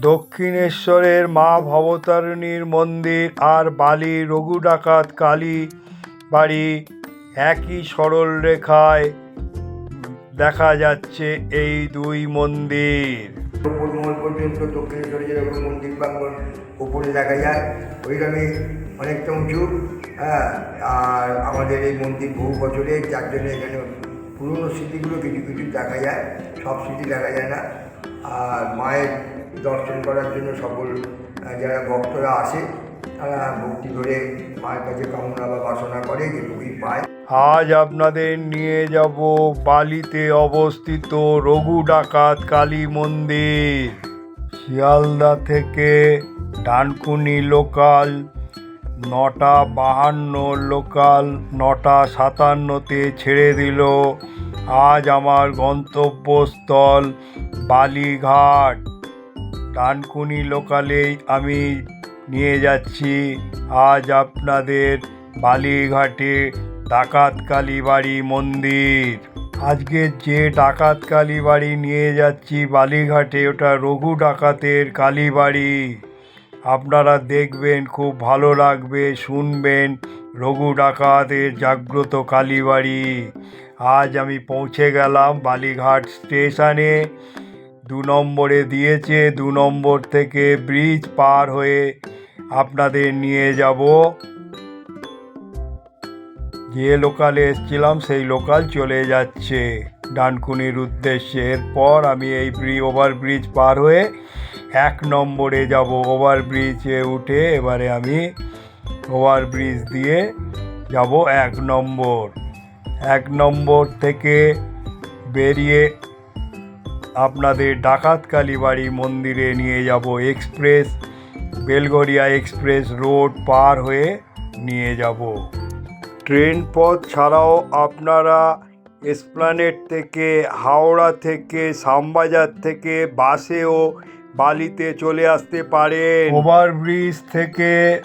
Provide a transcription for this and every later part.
দক্ষিণেশ্বরের মা ভবতারিণীর মন্দির আর বালি রঘু ডাকাত কালী বাড়ি একই সরল রেখায় দেখা যাচ্ছে এই দুই মন্দির। পর্যন্ত দক্ষিণেশ্বরে যেরকম মন্দির প্রাঙ্গণ উপরে দেখা যায়, ওইখানে অনেকটা উঁচু হ্যাঁ আর আমাদের এই মন্দির বহু বছরের, যার জন্য এখানে পুরনো স্মৃতিগুলো কিছু কিছু দেখা যায়, সব স্মৃতি দেখা যায় না। আর মায়ের দর্শন করার জন্য সকল যারা ভক্তরা আসে, তারা ভক্তি করে মায়ের কাছে কামনা বা বাসনা করে, যেটুকুই পায়। আজ আপনাদের নিয়ে যাব বালিতে অবস্থিত রঘু ডাকাত কালী মন্দির। শিয়ালদা থেকে ডানকুনি লোকাল, নটা বাহান্ন লোকাল, নটা সাতান্নতে ছেড়ে দিল। আজ আমার গন্তব্যস্থল বালিঘাট। ডানকুনি লোকালেই আমি নিয়ে যাচ্ছি। আজ আপনাদের বালিঘাটে ডাকাত কালীবাড়ি মন্দির। আজকে যে ডাকাত কালীবাড়ি নিয়ে যাচ্ছি বালিঘাটে, ওটা রঘু ডাকাতের কালীবাড়ি আপনারা দেখবেন, খুব ভালো লাগবে, শুনবেন রঘু ডাকাতের জাগ্রত কালীবাড়ি আজ আমি পৌঁছে গেলাম বালিঘাট স্টেশনে। দু নম্বরে দিয়েছে, দু নম্বর থেকে ব্রিজ পার হয়ে আপনাদের নিয়ে যাব। যে লোকালে এসছিলাম, সেই লোকাল চলে যাচ্ছে ডানকুনির উদ্দেশ্যে। এরপর আমি এই ব্রি, ওভার ব্রিজ পার হয়ে এক নম্বরে যাব। ওভার ব্রিজে উঠে এবারে আমি ওভার ব্রিজ দিয়ে যাব এক নম্বর। এক নম্বর থেকে বেরিয়ে আপনাদের ডাকাত কালীবাড়ি মন্দিরে নিয়ে যাব এক্সপ্রেস, বেলগড়িয়া এক্সপ্রেস রোড পার হয়ে নিয়ে যাব। ট্রেন পথ ছাড়াও আপনারা এসপ্লানেট থেকে, হাওড়া থেকে, শ্যামবাজার থেকে বাসেও বালিতে চলে আসতে পারেন। ওভারব্রিজ থেকে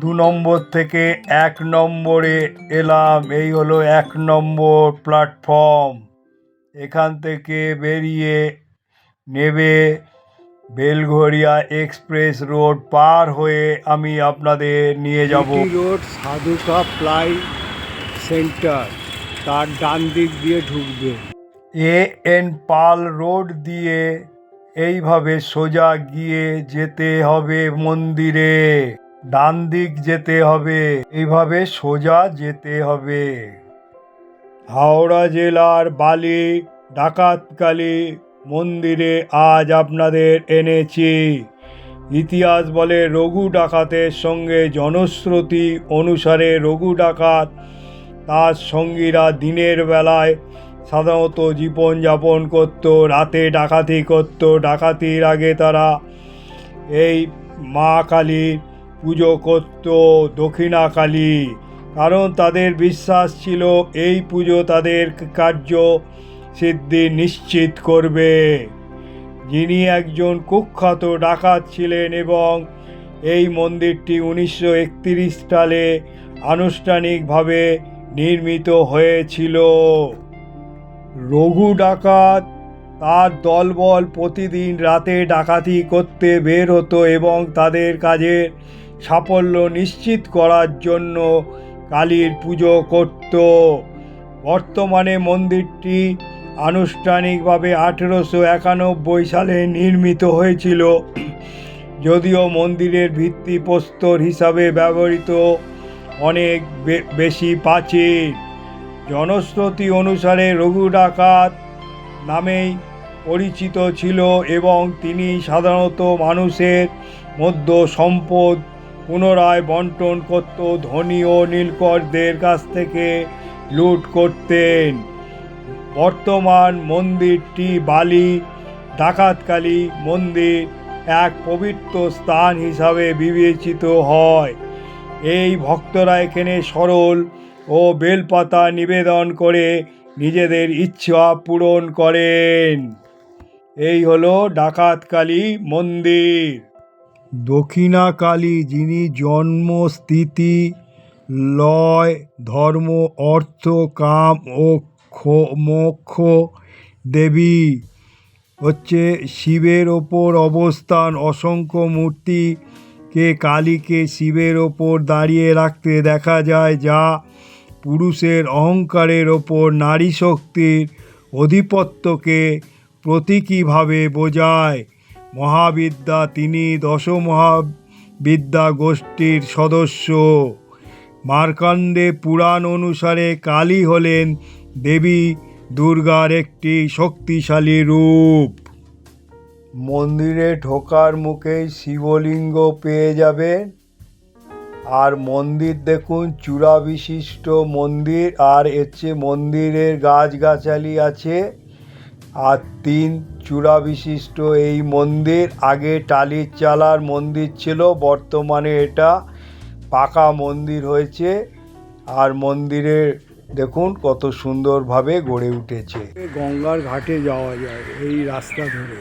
দু নম্বর থেকে এক নম্বরে এলাম। এই হলো এক নম্বর প্ল্যাটফর্ম। এখান থেকে বেরিয়ে নেবে বেলঘরিয়া এক্সপ্রেস রোড পার হয়ে আমি আপনাদের নিয়ে যাব। রোড সাধুকা প্লাই সেন্টার তার ডান দিক দিয়ে ঢুকবে। এ এন পাল রোড দিয়ে এইভাবে সোজা গিয়ে যেতে হবে মন্দিরে। ডান দিক যেতে হবে এইভাবে সোজা যেতে হবে। হাওড়া জেলার বালি ডাকাতকালী মন্দিরে আজ আপনাদের এনেছি। ইতিহাস বলে রঘু ডাকাতের সঙ্গে জনশ্রুতি অনুসারে রঘু ডাকাত তার সঙ্গীরা দিনের বেলায় সাধারণত জীবনযাপন করত, রাতে ডাকাতি করত, ডাকাতির আগে তারা এই মা কালীর পুজো করত, দক্ষিণা কালী। কারণ তাদের বিশ্বাস ছিল এই পুজো তাদের কার্য সিদ্ধি নিশ্চিত করবে। যিনি একজন কুখ্যাত ডাকাত ছিলেন এবং এই মন্দিরটি উনিশশো একত্রিশ সালে আনুষ্ঠানিকভাবে নির্মিত হয়েছিল। রঘু ডাকাত তার দলবল প্রতিদিন রাতে ডাকাতি করতে বের হতো এবং তাদের কাজের সাফল্য নিশ্চিত করার জন্য কালীর পুজো করত। বর্তমানে মন্দিরটি আনুষ্ঠানিকভাবে আঠেরোশো একানব্বই সালে নির্মিত হয়েছিল। যদিও মন্দিরের ভিত্তিপ্রস্তর হিসাবে ব্যবহৃত অনেক বেশি প্রাচীন। জনশ্রুতি অনুসারে রঘু ডাকাত নামেই পরিচিত ছিল এবং তিনি সাধারণত মানুষের মধ্য সম্পদ পুনরায় বন্টন করত ধনী ও নীলকরদের কাছ থেকে লুট করতেন। বর্তমান মন্দিরটি বালি, ডাকাতকালী মন্দির, এক পবিত্র স্থান হিসাবে বিবেচিত হয়। এই ভক্তরা এখানে সরল ও বেলপাতা নিবেদন করে নিজেদের ইচ্ছা পূরণ করেন। এই হলো ডাকাতকালী মন্দির। দক্ষিণা কালী যিনি জন্ম, স্থিতি, লয়, ধর্ম, অর্থ, কাম ও ক্ষো- মোক্ষ দেবী। হচ্ছে শিবের ওপর অবস্থান, অসংখ্য মূর্তিকে কালীকে শিবের ওপর দাঁড়িয়ে রাখতে দেখা যায়, যা পুরুষের অহংকারের ওপর নারী শক্তির অধিপত্যকে প্রতীকীভাবে বোঝায়। মহাবিদ্যা তিনি দশ মহাবিদ্যা গোষ্ঠীর সদস্য। মার্কাণ্ডে পুরাণ অনুসারে কালী হলেন দেবী দুর্গার একটি শক্তিশালী রূপ। মন্দিরে ঢোকার মুখেই শিবলিঙ্গ পেয়ে যাবেন। আর মন্দির দেখুন চূড়া বিশিষ্ট মন্দির। আর হচ্ছে মন্দিরের গাছগাছালি আছে। আর তিন চূড়া বিশিষ্ট এই মন্দির, আগে টালির চালার মন্দির ছিল, বর্তমানে এটা পাকা মন্দির হয়েছে। আর মন্দিরে দেখুন কত সুন্দরভাবে গড়ে উঠেছে। গঙ্গার ঘাটে যাওয়া যায় এই রাস্তা ধরে।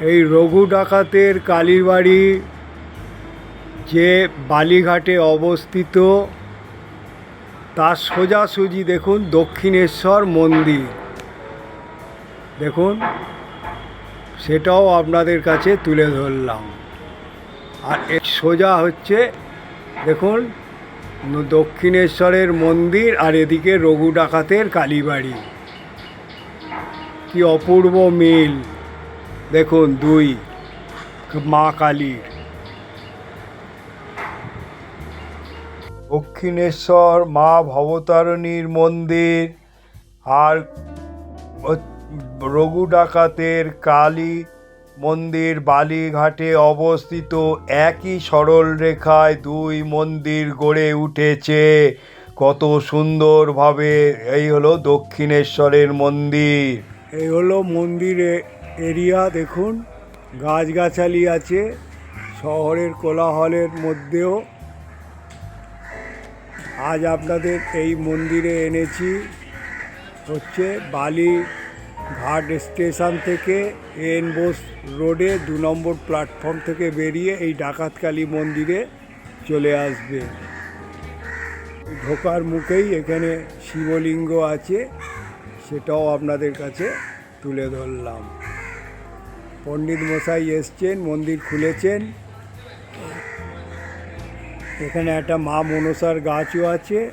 এই রঘু ডাকাতের কালীবাড়ি যে বালিঘাটে অবস্থিত, তার সোজাসুজি দেখুন দক্ষিণেশ্বর মন্দির। দেখুন, সেটাও আপনাদের কাছে তুলে ধরলাম। আর এর সোজা হচ্ছে, দেখুন, দক্ষিণেশ্বরের মন্দির আর এদিকে রঘু ডাকাতের কালীবাড়ি। কি অপূর্ব মিল। দেখুন, দুই, মা কালীর। দক্ষিণেশ্বর মা ভবতারিণীর মন্দির আর রঘু ডাকাতের কালী মন্দির বালিঘাটে অবস্থিত একই সরল রেখায় দুই মন্দির গড়ে উঠেছে। কত সুন্দরভাবে এই হলো দক্ষিণেশ্বরের মন্দির। এই হলো মন্দিরে এরিয়া দেখুন, গাছগাছালি আছে, শহরের কোলাহলের মধ্যেও। আজ আপনাদের এই মন্দিরে এনেছি হচ্ছে বালি ঘাট স্টেশন থেকে এন বোস রোডে দু নম্বর প্ল্যাটফর্ম থেকে বেরিয়ে এই ডাকাতকালী মন্দিরে চলে আসবে। ঢোকার মুখেই এখানে শিবলিঙ্গ আছে, সেটাও আপনাদের কাছে তুলে ধরলাম। পণ্ডিত মশাই এসছেন, মন্দির খুলেছেন। এখানে একটা মা মনসার গাছও আছে,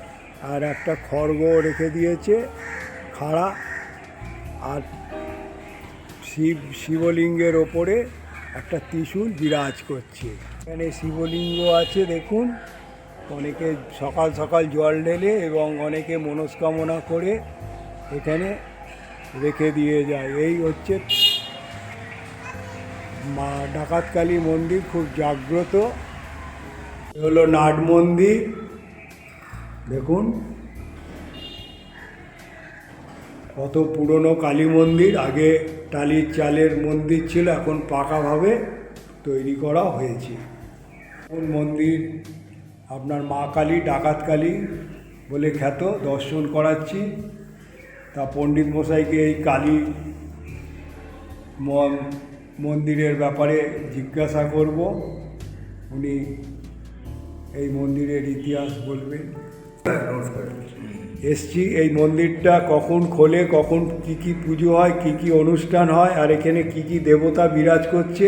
আর একটা খড়গও রেখে দিয়েছে, খাড়া। আর শিব, শিবলিঙ্গের ওপরে একটা ত্রিশূল বিরাজ করছে। এখানে শিবলিঙ্গ আছে, দেখুন। অনেকে সকাল সকাল জল ঢেলে এবং অনেকে মনস্কামনা করে এখানে রেখে দিয়ে যায়। এই হচ্ছে মা ডাকাতকালী মন্দির, খুব জাগ্রত। হলো নাট মন্দির। দেখুন। কত পুরনো কালী মন্দির, আগে টালির চালের মন্দির ছিল, এখন পাকাভাবে তৈরি করা হয়েছে। কোন মন্দির? আপনার মা কালী, ডাকাত কালী বলে খ্যাত, দর্শন করাচ্ছি। তা পণ্ডিত মশাইকে এই কালী মন্দিরের ব্যাপারে জিজ্ঞাসা করব। উনি এই মন্দিরের ইতিহাস বলবেন। নমস্কার। এসছি এই মন্দিরটা কখন খোলে কখন কি কি পুজো হয় কি কি অনুষ্ঠান হয় আর এখানে কি কি দেবতা বিরাজ করছে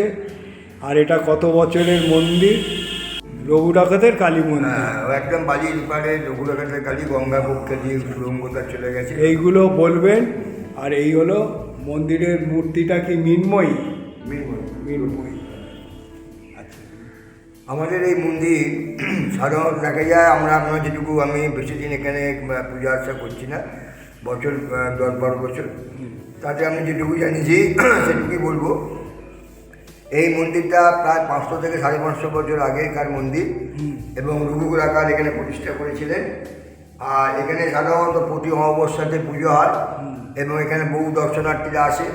আর এটা কত বছরের মন্দির? রঘু ডাকাতের কালী মন্দির। হ্যাঁ একদম বালির পাড়ে রঘুরাঘাটের কালী গঙ্গা পক্ষে দিয়ে সুরঙ্গটা চলে গেছে। এইগুলো বলবেন আর এই হলো মন্দিরের মূর্তিটা কি মিনময়ী? মিরপুর। মিনময়ী। আমাদের এই মন্দির সাধারণত দেখা যায়, আমরা আপনার যেটুকু আমি বেশি দিন এখানে পূজা আর্চা করছি না, বছর দশ বারো বছর। তাতে আমি যেটুকু জানিছি সেটুকুই বলব। এই মন্দিরটা প্রায় পাঁচশো থেকে সাড়ে পাঁচশো বছর আগেকার মন্দির এবং রঘুগুর আকার এখানে প্রতিষ্ঠা করেছিলেন। আর এখানে সাধারণত প্রতি অমাবস্যাতে পুজো হয় এবং এখানে বহু দর্শনার্থীরা আসে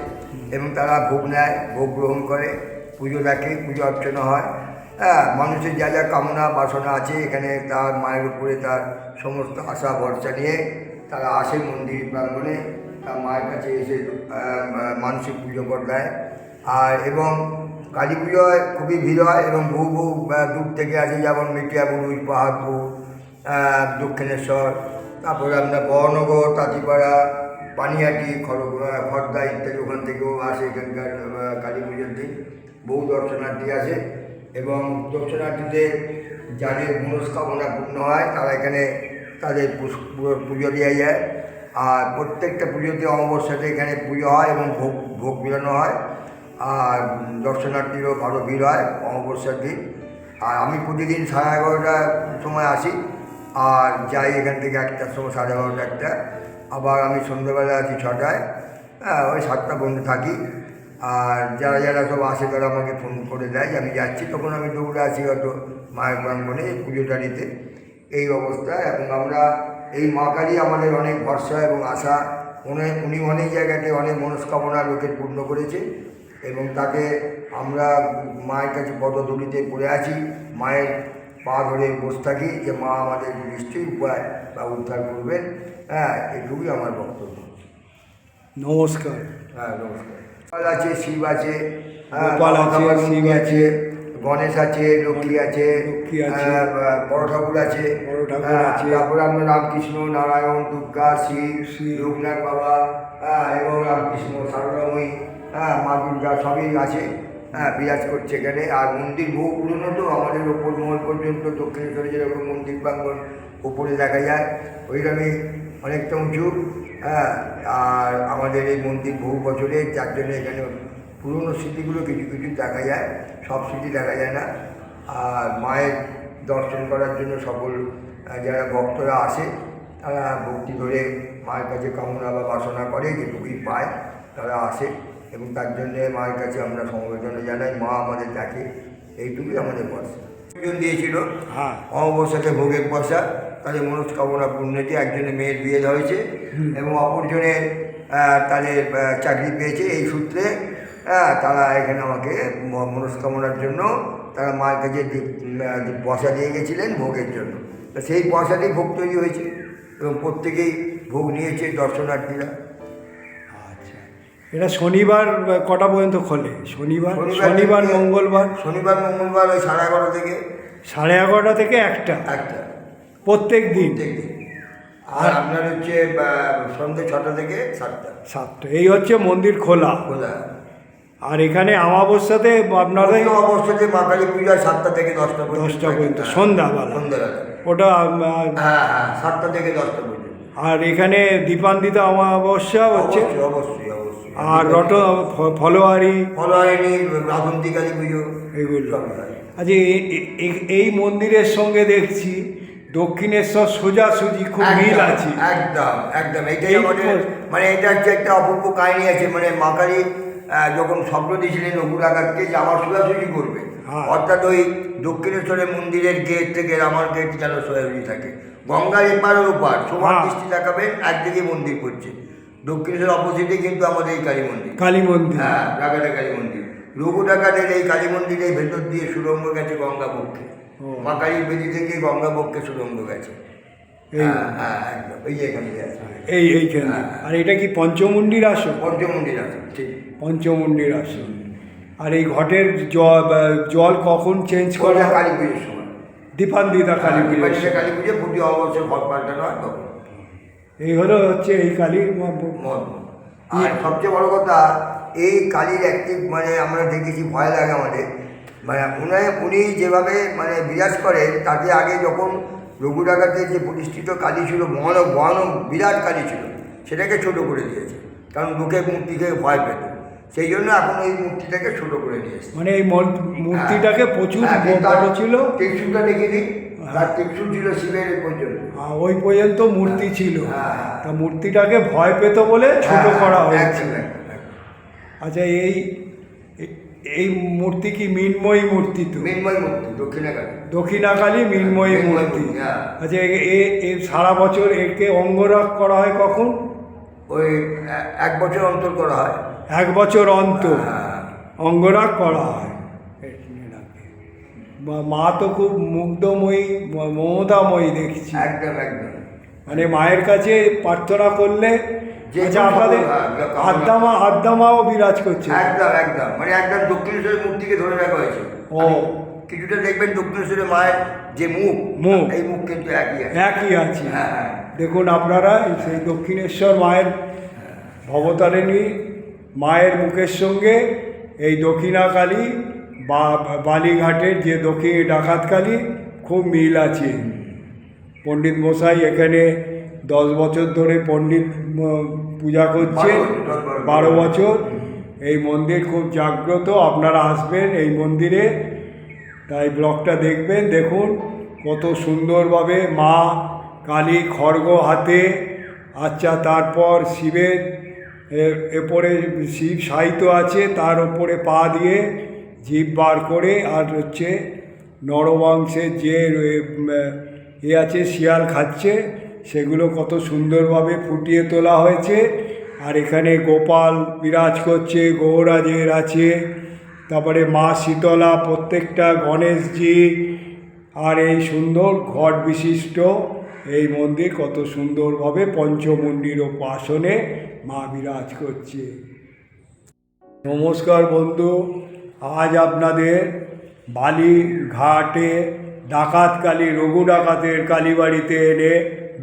এবং তারা ভোগ নেয়, ভোগ গ্রহণ করে, পুজো দেখে, পুজো অর্চনা হয়। হ্যাঁ মানুষের যা যা কামনা, বাসনা আছে, এখানে তার মায়ের উপরে তার সমস্ত আশা, ভরসা নিয়ে তারা আসে মন্দির প্রাঙ্গণে, তার মায়ের কাছে এসে মানসিক পুজো দেয় আর এবং কালী পুজোয় খুবই ভিড় হয় এবং বহু বহু দূর থেকে আসে যেমন মেটিয়া বুরুজ পাহাড়পুর দক্ষিণেশ্বর, তারপরে আপনার বহনগর, তাঁতিপাড়া, পানিহাটি, খড়গ খর্দা ইত্যাদি ওখান থেকেও আসে এখানকার কালী পুজোর দিন। বহু দর্শনার্থী আসে। এবং দর্শনার্থীদের যাদের মনস্কামনা পূর্ণ হয়, তারা এখানে তাদের পুজো দেওয়া যায়। আর প্রত্যেকটা পুজোতে অমাবস্যাতে এখানে পুজো হয় এবং ভোগ ভোগ বিলানো হয়। আর দর্শনার্থীরও ভালো ভিড় হয় অমাবস্যার দিন। আর আমি প্রতিদিন সাড়ে এগারোটার সময় আসি। আর যাই এখান থেকে একটার সময় সাড়ে এগারোটা একটা। আবার আমি সন্ধ্যেবেলা আছি ছটায়। হ্যাঁ ওই সাতটা পর্যন্ত থাকি। আর যারা যারা সব আসে তারা আমাকে ফোন করে দেয় আমি যাচ্ছি। তখন আমি দৌড়ে আছি হয়তো মায়ের প্রাঙ্গণে পুজোটা নিতে এই অবস্থা এবং আমরা এই মা কালী আমাদের অনেক ভরসা এবং আশা। উনি উনি অনেক জায়গাতে অনেক মনস্কামনা লোকের পূর্ণ করেছে এবং তাকে আমরা মায়ের কাছে পদধূলিতে পড়ে আছি মায়ের পা ধরে বসে থাকি যে মা আমাদের নিশ্চয়ই উপায় বা উদ্ধার করবেন। হ্যাঁ এটুকুই আমার বক্তব্য। নমস্কার। হ্যাঁ নমস্কার। আছে শিব আছে হ্যাঁ, গোপাল আছে, শিব আছে, গণেশ আছে লক্ষ্মী আছে বড় ঠাকুর আছে বড় ঠাকুর হ্যাঁ, আছে। তারপরে আমরা রামকৃষ্ণ নারায়ণ দুর্গা শিব শ্রী লোকনাথ বাবা হ্যাঁ এবং রামকৃষ্ণ সারদাময়ী হ্যাঁ মা দুর্গা সবই আছে হ্যাঁ বিরাজ করছে এখানে। আর মন্দির বহু পুরনো তো, আমাদের ওপর মহল পর্যন্ত, দক্ষিণেশ্বরে যেরকম মন্দির প্রাঙ্গণ উপরে দেখা যায় ওইরকমই অনেকটা উঁচু। হ্যাঁ আর আমাদের এই মন্দির বহু বছরের যার জন্য এখানে পুরনো স্মৃতিগুলো কিছু কিছু দেখা যায়, সব স্মৃতি দেখা যায় না। আর মায়ের দর্শন করার জন্য সকল যারা ভক্তরা আসে, তারা ভক্তি করে মায়ের কাছে কামনা বা বাসনা করে যেটুকুই পায়, তারা আসে। এবং তার জন্যে মায়ের কাছে আমরা সমবেদনা জানাই মা আমাদের ডাকে এইটুকুই আমাদের ভরসা। দুজন দিয়েছিল হ্যাঁ। অমাবস্যাতে ভোগের পয়সা তাদের মনস্কামনা পূর্ণতে একজনের মেয়ের বিয়ে হয়েছে এবং অপরজনের তাদের চাকরি পেয়েছে এই সূত্রে হ্যাঁ, তারা এখানে আমাকে মনস্কামনার জন্য তারা মায়ের কাছে পয়সা দিয়ে গেছিলেন ভোগের জন্য। তো সেই পয়সাতেই ভোগ তৈরি হয়েছে এবং প্রত্যেকেই ভোগ নিয়েছে দর্শনার্থীরা। এটা শনিবার কটা পর্যন্ত খোলে? শনিবার শনিবার মঙ্গলবার? শনিবার মঙ্গলবার ওই সাড়ে এগারো থেকে। সাড়ে এগারোটা থেকে একটা? একটা। প্রত্যেক দিন? আর আপনার হচ্ছে সন্ধ্যে ছটা থেকে সাতটা। সাতটা। এই হচ্ছে মন্দির খোলা। খোলা। আর এখানে আমাবস্যাতে আপনাদের প্রতি অবস্থাতে মা কালী পূজা সাতটা থেকে দশটা দশটা পর্যন্ত, সন্ধ্যাবেলা। সন্ধ্যাবেলা। ওটা হ্যাঁ হ্যাঁ সাতটা থেকে দশটা আর এখানে দীপান্বিতা অমাবস্যা হচ্ছে। অবশ্যই অবশ্যই আর রট ফলোয়ারি ফলোয়ারিনী রাধন্তি কালী পুজো। এগুলো। আচ্ছা এই মন্দিরের সঙ্গে দেখছি দক্ষিণেশ্বর সোজাসুজি খুব মিল আছে। একদম একদম। এটাই আমাদের মানে এটা হচ্ছে একটা অপূর্ব কাহিনী আছে। মানে মা কালী যখন স্বপ্ন দিয়েছিলেন রঘুরাঘাতকে যে আমার সোজাসুজি করবে। অর্থাৎ ওই দক্ষিণেশ্বরের মন্দিরের গেট থেকে আমার গেট যেন সোজাসুজি থাকে। গঙ্গার এপারের ওপার সমান হ্যাঁ। দৃষ্টি তাকাবেন একদিকে মন্দির করছে দক্ষিণেশ্বর অপোজিটে কিন্তু আমাদের এই কালী মন্দির। কালী মন্দির। হ্যাঁ ডাকাটা কালী মন্দির। লঘু ডাকাতের এই কালী মন্দিরের ভেতর দিয়ে সুরঙ্গ গেছে গঙ্গা পক্ষে। মা কালীর বেদি থেকে গঙ্গা পক্ষে সুরঙ্গ গেছে। এই হ্যাঁ হ্যাঁ এইখানে। হ্যাঁ। আর এটা কি পঞ্চমুণ্ডির আসন? পঞ্চমন্দির আছে ঠিক। পঞ্চমুণ্ডির আসন। আর এই ঘটের জল জল কখন চেঞ্জ করে? হয়? কালী পুজোর সময়। দীপান্বিতা কালী পুজো দীপাবলিতে কালী পুজো প্রতি অবশ্যই ঘর পাল্টানো হয় তখন এই হলো হচ্ছে এই কালীর আর সবচেয়ে বড় কথা এই কালীর একটি মানে আমরা দেখেছি ভয় লাগে আমাদের। মানে উনি উনি যেভাবে মানে বিরাজ করেন তাতে আগে যখন রঘু ডাকাতে যে প্রতিষ্ঠিত কালী ছিল ভয়ানক ভয়ানক বিরাট কালী ছিল সেটাকে ছোট করে দিয়েছে। কারণ লোকে মূর্তিকে ভয় পেত। সেই জন্য এখন এই মূর্তিটাকে ছোট করে দিয়েছে মানে এই মূর্তিটাকে প্রচুর হ্যাঁ, বড় ছিল। টেকচুরটা দেখে দিই তার টেকচুর ছিল শিবের পর্যন্ত। আর ওই পর্যন্ত মূর্তি ছিল। হ্যাঁ। তা মূর্তিটাকে ভয় পেত বলে ছোট হ্যাঁ, করা হয়েছে। আচ্ছা এই এই মূর্তি কি মিনময়ী মূর্তি তো? মৃন্ময় মূর্তি দক্ষিণাকালী। দক্ষিণাকালী মিনময়ী মূর্তি। হ্যাঁ। আচ্ছা এ সারা বছর একে অঙ্গরাগ করা হয় কখন? ওই এক বছর অন্তর করা হয়। এক বছর অন্তর। অঙ্গরাগ করা হয়। মা- তো খুব মুগ্ধময়ী মমতাময়ী দেখছি। একদম একদম। মানে মায়ের কাছে প্রার্থনা করলে যে আচ্ছা আপনাদের আদ্দামা আদ্দামাও বিরাজ করছে। একদম একদম। মানে একদম দক্ষিণেশ্বরের মূর্তিকে ধরে রাখা হয়েছে। ও। কিছুটা দেখবেন দক্ষিণেশ্বরের মায়ের যে মুখ মুখ। এই মুখ কিন্তু একই আছে। একই আছে। হ্যাঁ হ্যাঁ। দেখুন আপনারা সেই দক্ষিণেশ্বর মায়ের ভবতারিণী মায়ের মুখের সঙ্গে এই দক্ষিণাকালী বা বালিঘাটের যে দক্ষিণ ডাকাতকালী খুব মিল আছে। পণ্ডিত মশাই এখানে দশ বছর ধরে পণ্ডিত পূজা করছে বারো বছর, এই মন্দির খুব জাগ্রত। আপনারা আসবেন এই মন্দিরে। তাই ব্লগটা দেখবেন। দেখুন কত সুন্দরভাবে মা কালী খড়গ হাতে আচ্ছা তারপর শিবের এরপরে শিব সাহিত্য আছে, তার ওপরে পা দিয়ে জীব বার করে, আর হচ্ছে নরমাংসের যে, এ আছে, শিয়াল খাচ্ছে, সেগুলো কত সুন্দরভাবে ফুটিয়ে তোলা হয়েছে। আর এখানে গোপাল বিরাজ করছে, গৌরাজের আছে, তারপরে মা শীতলা, প্রত্যেকটা গণেশজি, আর এই সুন্দর ঘট বিশিষ্ট এই মন্দির কত সুন্দরভাবে পঞ্চমুণ্ডির আসনে মা বিরাজ করছে। নমস্কার বন্ধু আজ আপনাদের বালি ঘাটে ডাকাত কালী রঘু ডাকাতের কালীবাড়িতে এনে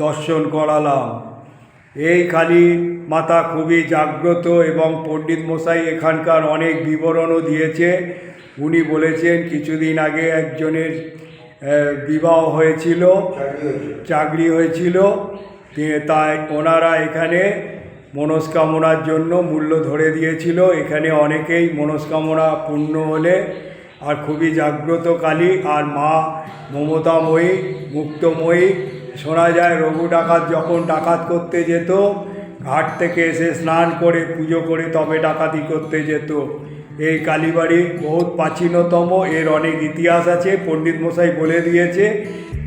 দর্শন করালাম। এই কালী মাতা খুবই জাগ্রত এবং পণ্ডিত মশাই এখানকার অনেক বিবরণও দিয়েছে। উনি বলেছেন কিছুদিন আগে একজনের বিবাহ হয়েছিল চাকরি হয়েছে হয়েছিল। তাই ওনারা এখানে মনস্কামনার জন্য মূল্য ধরে দিয়েছিল। এখানে অনেকেই মনস্কামনা পূর্ণ হলে আর খুবই জাগ্রত কালী আর মা মমতাময়ী, মুক্তময়ী, শোনা যায় রঘু ডাকাত যখন ডাকাত করতে যেত, ঘাট থেকে এসে স্নান করে, পুজো করে তবে ডাকাতি করতে যেত। এই কালীবাড়ি বহুত প্রাচীনতম, এর অনেক ইতিহাস আছে, পণ্ডিত মশাই বলে দিয়েছে।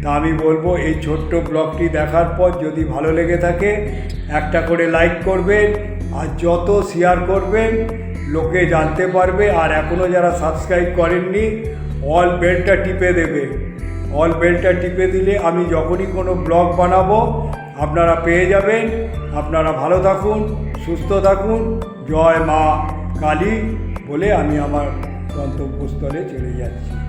তা আমি বলব, এই ছোট্ট ব্লগটি দেখার পর যদি ভালো লেগে থাকে, একটা করে লাইক করবেন, আর যত শেয়ার করবেন, লোকে জানতে পারবে, আর এখনও যারা সাবস্ক্রাইব করেননি অল বেলটা টিপে দেবে। অল বেলটা টিপে দিলে আমি যখনই কোনো ব্লগ বানাবো, আপনারা পেয়ে যাবেন। আপনারা ভালো থাকুন, সুস্থ থাকুন। জয় মা কালী বলে আমি আমার গন্তব্যস্থলে চলে যাচ্ছি।